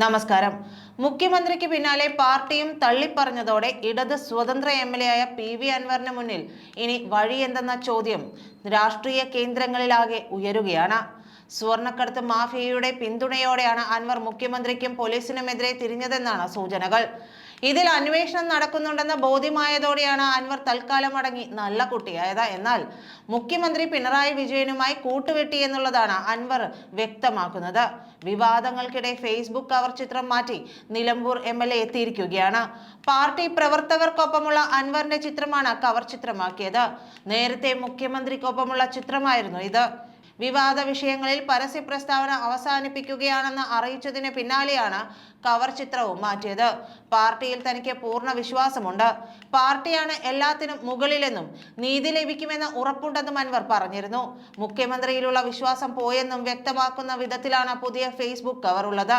നമസ്കാരം. മുഖ്യമന്ത്രിക്ക് പിന്നാലെ പാർട്ടിയും തള്ളിപ്പറഞ്ഞതോടെ ഇടത് സ്വതന്ത്ര എം എൽ എ ആയ പി വി അൻവറിന് മുന്നിൽ ഇനി വഴി എന്തെന്ന ചോദ്യം രാഷ്ട്രീയ കേന്ദ്രങ്ങളിലാകെ ഉയരുകയാണ്. സ്വർണക്കടത്ത് മാഫിയയുടെ പിന്തുണയോടെയാണ് അൻവർ മുഖ്യമന്ത്രിക്കും പോലീസിനുമെതിരെ തിരിഞ്ഞതെന്നാണ് സൂചനകൾ. ഇതിൽ അന്വേഷണം നടക്കുന്നുണ്ടെന്ന ബോധ്യമായതോടെയാണ് അൻവർ തൽക്കാലം അടങ്ങി നല്ല കുട്ടിയായത്. എന്നാൽ മുഖ്യമന്ത്രി പിണറായി വിജയനുമായി കൂട്ടുവെട്ടി എന്നുള്ളതാണ് അൻവർ വ്യക്തമാക്കുന്നത്. വിവാദങ്ങൾക്കിടെ ഫേസ്ബുക്ക് കവർ ചിത്രം മാറ്റി നിലമ്പൂർ എം എൽ എ എത്തിയിരിക്കുകയാണ്. പാർട്ടി പ്രവർത്തകർക്കൊപ്പമുള്ള അൻവറിന്റെ ചിത്രമാണ് കവർ ചിത്രമാക്കിയത്. നേരത്തെ മുഖ്യമന്ത്രിക്കൊപ്പമുള്ള ചിത്രമായിരുന്നു ഇത്. വിവാദ വിഷയങ്ങളിൽ പരസ്യ പ്രസ്താവന അവസാനിപ്പിക്കുകയാണെന്ന് അറിയിച്ചതിന് പിന്നാലെയാണ് കവർ ചിത്രവും മാറ്റിയത്. പാർട്ടിയിൽ തനിക്ക് പൂർണ വിശ്വാസമുണ്ട്. പാർട്ടിയാണ് എല്ലാത്തിനും മുകളിലെന്നും നീതി ലഭിക്കുമെന്ന് ഉറപ്പുണ്ടെന്നും അൻവർ പറഞ്ഞിരുന്നു. മുഖ്യമന്ത്രിയിലുള്ള വിശ്വാസം പോയെന്നും വ്യക്തമാക്കുന്ന വിധത്തിലാണ് പുതിയ ഫേസ്ബുക്ക് കവർ ഉള്ളത്.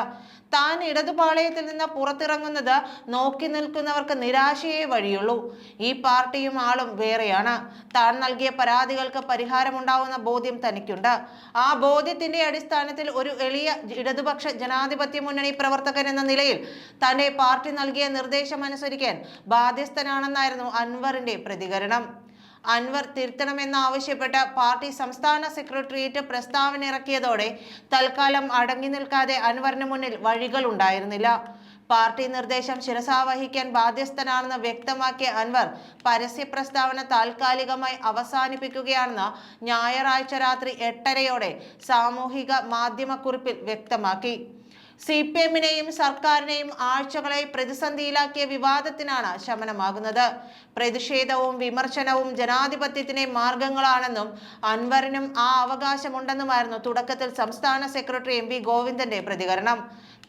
താൻ ഇടതുപാളയത്തിൽ നിന്ന് പുറത്തിറങ്ങുന്നത് നോക്കി നിൽക്കുന്നവർക്ക് നിരാശയേ വഴിയുള്ളൂ. ഈ പാർട്ടിയും ആളും വേറെയാണ്. താൻ നൽകിയ പരാതികൾക്ക് പരിഹാരമുണ്ടാവുന്ന ബോധ്യം തനിക്കുണ്ട്. ആ ബോധ്യത്തിന്റെ അടിസ്ഥാനത്തിൽ ഒരു എളിയ ഇടതുപക്ഷ ജനാധിപത്യ മുന്നണി പ്രവർത്തകൻ എന്ന നിലയിൽ തന്നെ പാർട്ടി നൽകിയ നിർദ്ദേശം അനുസരിക്കാൻ ബാധ്യസ്ഥനാണെന്നായിരുന്നു അൻവറിന്റെ പ്രതികരണം. അൻവർ തിരുത്തണമെന്നാവശ്യപ്പെട്ട് പാർട്ടി സംസ്ഥാന സെക്രട്ടേറിയറ്റ് പ്രസ്താവന ഇറക്കിയതോടെ തൽക്കാലം അടങ്ങി നിൽക്കാതെ അൻവറിന് മുന്നിൽ വഴികൾ ഉണ്ടായിരുന്നില്ല. പാർട്ടി നിർദ്ദേശം ശിരസാവഹിക്കാൻ ബാധ്യസ്ഥനാണെന്ന് വ്യക്തമാക്കിയ അൻവർ പരസ്യ പ്രസ്താവന താൽക്കാലികമായി അവസാനിപ്പിക്കുകയാണെന്ന് ഞായറാഴ്ച രാത്രി എട്ടരയോടെ സാമൂഹിക മാധ്യമക്കുറിപ്പിൽ വ്യക്തമാക്കി. സി പി എമ്മിനെയും സർക്കാരിനെയും ആഴ്ചകളെ പ്രതിസന്ധിയിലാക്കിയ വിവാദത്തിനാണ് ശമനമാകുന്നത്. പ്രതിഷേധവും വിമർശനവും ജനാധിപത്യത്തിന്റെ മാർഗങ്ങളാണെന്നും അൻവറിനും ആ അവകാശമുണ്ടെന്നുമായിരുന്നു തുടക്കത്തിൽ സംസ്ഥാന സെക്രട്ടറി എം വി ഗോവിന്ദന്റെ പ്രതികരണം.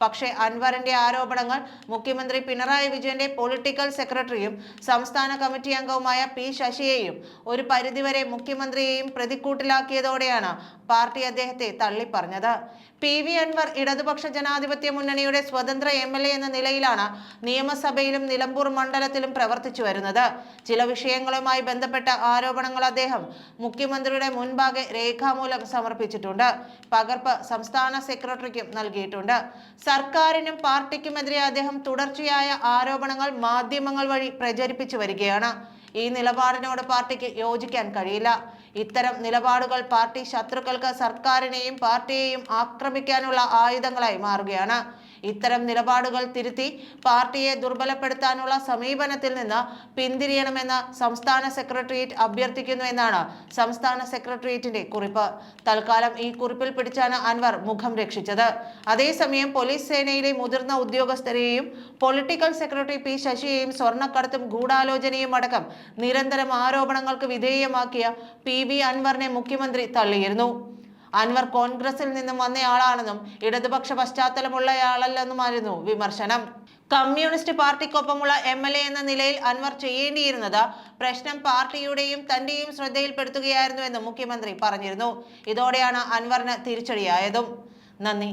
പക്ഷേ അൻവറിന്റെ ആരോപണങ്ങൾ മുഖ്യമന്ത്രി പിണറായി വിജയന്റെ പൊളിറ്റിക്കൽ സെക്രട്ടറിയും സംസ്ഥാന കമ്മിറ്റി അംഗവുമായ പി ശശിയെയും ഒരു പരിധിവരെ മുഖ്യമന്ത്രിയെയും പ്രതിക്കൂട്ടിലാക്കിയതോടെയാണ് പാർട്ടി അദ്ദേഹത്തെ തള്ളിപ്പറഞ്ഞത്. പി വി അൻവർ ഇടതുപക്ഷ ജനാധിപത്യ മുന്നണിയുടെ സ്വതന്ത്ര എ എന്ന നിലയിലാണ് നിയമസഭയിലും നിലമ്പൂർ മണ്ഡലത്തിലും പ്രവർത്തിച്ചു വരുന്നത്. ചില വിഷയങ്ങളുമായി ബന്ധപ്പെട്ട ആരോപണങ്ങൾ അദ്ദേഹം മുഖ്യമന്ത്രിയുടെ മുൻപാകെ രേഖാമൂലം സമർപ്പിച്ചിട്ടുണ്ട്. പകർപ്പ് സംസ്ഥാന സെക്രട്ടറിക്കും നൽകിയിട്ടുണ്ട്. സർക്കാരിനും പാർട്ടിക്കുമെതിരെ അദ്ദേഹം തുടർച്ചയായ ആരോപണങ്ങൾ മാധ്യമങ്ങൾ വഴി പ്രചരിപ്പിച്ചു വരികയാണ്. ഈ നിലപാടിനോട് പാർട്ടിക്ക് യോജിക്കാൻ കഴിയില്ല. ഇത്തരം നിലപാടുകൾ പാർട്ടി ശത്രുക്കൾക്ക് സർക്കാരിനെയും പാർട്ടിയെയും ആക്രമിക്കാനുള്ള ആയുധങ്ങളായി മാറുകയാണ്. ഇത്തരം നിലപാടുകൾ തിരുത്തി പാർട്ടിയെ ദുർബലപ്പെടുത്താനുള്ള സമീപനത്തിൽ നിന്ന് പിന്തിരിയണമെന്ന് സംസ്ഥാന സെക്രട്ടേറിയറ്റ് അഭ്യർത്ഥിക്കുന്നു എന്നാണ് സംസ്ഥാന സെക്രട്ടേറിയറ്റിന്റെ കുറിപ്പ്. തൽക്കാലം ഈ കുറിപ്പിൽ പിടിച്ചാണ് അൻവർ മുഖം രക്ഷിച്ചത്. അതേസമയം പോലീസ് സേനയിലെ മുതിർന്ന ഉദ്യോഗസ്ഥരെയും പൊളിറ്റിക്കൽ സെക്രട്ടറി പി ശശിയെയും സ്വർണക്കടത്തും ഗൂഢാലോചനയും അടക്കം നിരന്തരം ആരോപണങ്ങൾക്ക് വിധേയമാക്കിയ പി വി അൻവറിനെ മുഖ്യമന്ത്രി തള്ളിയിരുന്നു. അൻവർ കോൺഗ്രസിൽ നിന്നും വന്നയാളാണെന്നും ഇടതുപക്ഷ പശ്ചാത്തലമുള്ളയാളല്ലെന്നുമായിരുന്നു വിമർശനം. കമ്മ്യൂണിസ്റ്റ് പാർട്ടിക്കൊപ്പമുള്ള എം എൽ എ എന്ന നിലയിൽ അൻവർ ചെയ്യേണ്ടിയിരുന്നത് പ്രശ്നം പാർട്ടിയുടെയും തന്റെയും ശ്രദ്ധയിൽപ്പെടുത്തുകയായിരുന്നു എന്ന് മുഖ്യമന്ത്രി പറഞ്ഞിരുന്നു. ഇതോടെയാണ് അൻവറിന് തിരിച്ചടിയായതും. നന്ദി.